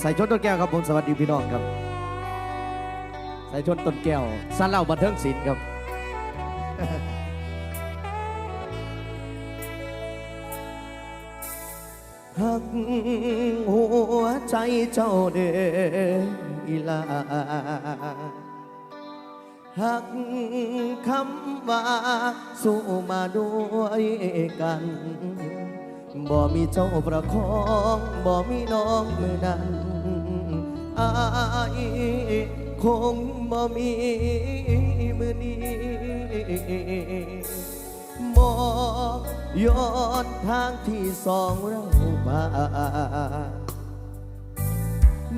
ใส่ชนต้นแก้วครับผมสวัสดีพี่น้องครับ ใส่ชนต้นแก้วสั้นเล่าบันเทิงศิลป์ครับหักหัวใจเจ้าเด้ออีลาหักคำว่าสู้มาด้วยกัน บ่มีเจ้าประคองบ่มีน้องมือนั้นอายคงบ่มีมือนี้บ่ย้อนทางที่สองเรามา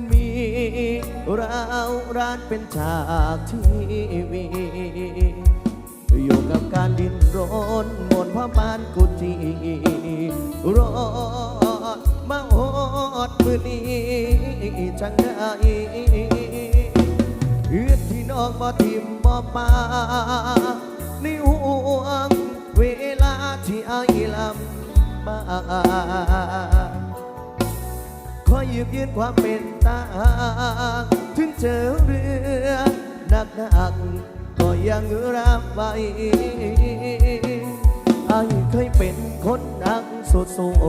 มีราวร้านเป็นฉากทีวีอยู่กับการดิ้นรน บนผ้าบ้านกุจีรอดมาอดมือนี้จังได้เฮือดที่น้องบ่ทิมบ่ปาในห่วงเวลาที่อายลำบากขอยืมยืนความเป็นตาถึงเจอเรื่องหนักหนักก็ยังรับไว้ ไอายเคยเป็นคนดังสุดสัว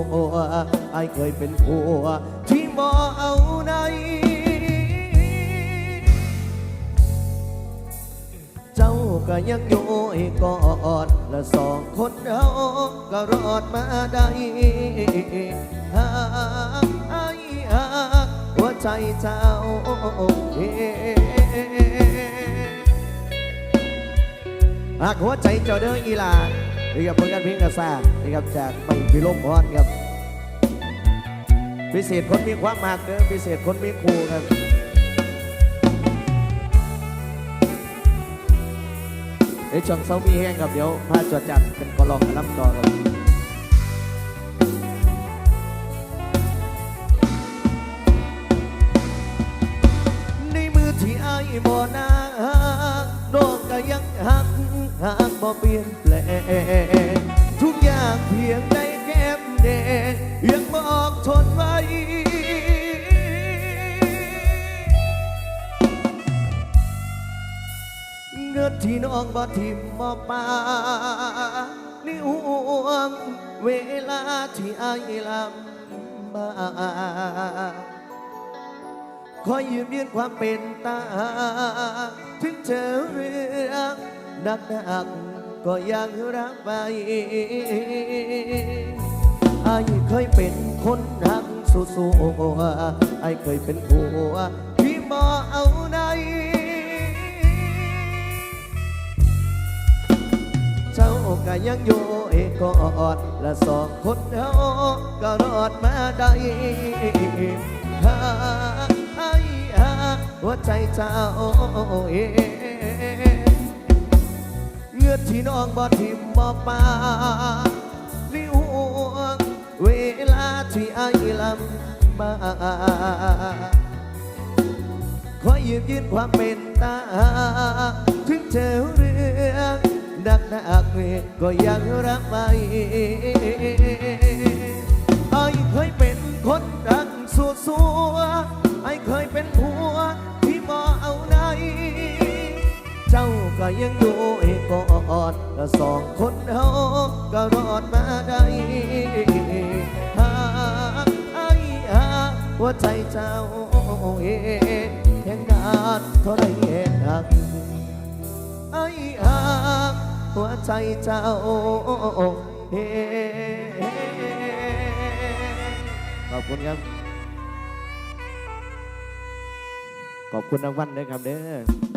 ไอายเคยเป็นผัว ที่บ่เอาไหนเจ้าก็ยังอยู่ให้กอดและสองคนเราก็รอดมาได้หากไอ้หากหัวใจเจ้าเอ๋หากหัวใจเจ้าเด้ออีหลา นี่กับผลงานเพลงกระซ่านี่ครับจากไม่พิลมพรครับ พิเศษคนมีความมากเด้อพิเศษคนมีครูครับเอ้ยช่องเซามีแห้งครับเดี๋ยวพาจอดจัดเป็นกอลองกันรับต่อครับในมือที่ไอ้บ่นาดอกก็ยังหั หักบ่เปลี่ยนแปลง ทุกอย่างเพียงได้แก้มแดงยังบอกทนไว้เงินที่น้องบ่ทิมบ่ปานี่ห่วงเวลาที่อายลำบากขอยยืมยืนความเป็นตา ถึงเจอเรื่อง นักหนักก็ยังรับไว้อายเคยเป็นคนรักสู้ๆอายเคยเป็นผัวที่บ่เอาไหนเจ้าก็ยังอยู่เอกกอดและสองคนเราก็รอดมาได้หาไอ้หัวใจเจ้าเอง อดที่น้องบ่ทิมบ่ปาลิวงเวลาที่ไอ้ลำบากขอยืมยืนความเป็นตา ถึงเจอเรื่องดักดักก็ยังรักไม่ไอ้เคยเป็นคนดังสัวสัวไอ้เคยเป็นผัว ก็ยังอยู่ให้กอดและสองคนเราก็รอดมาได้หากไอ้หากหัวใจเจ้าเองแห่งดานเท่าไรเอ็นหักไอ้หากหัวใจเจ้าเฮ้ขอบคุณครับขอบคุณรางวัลด้วยครับเด้อ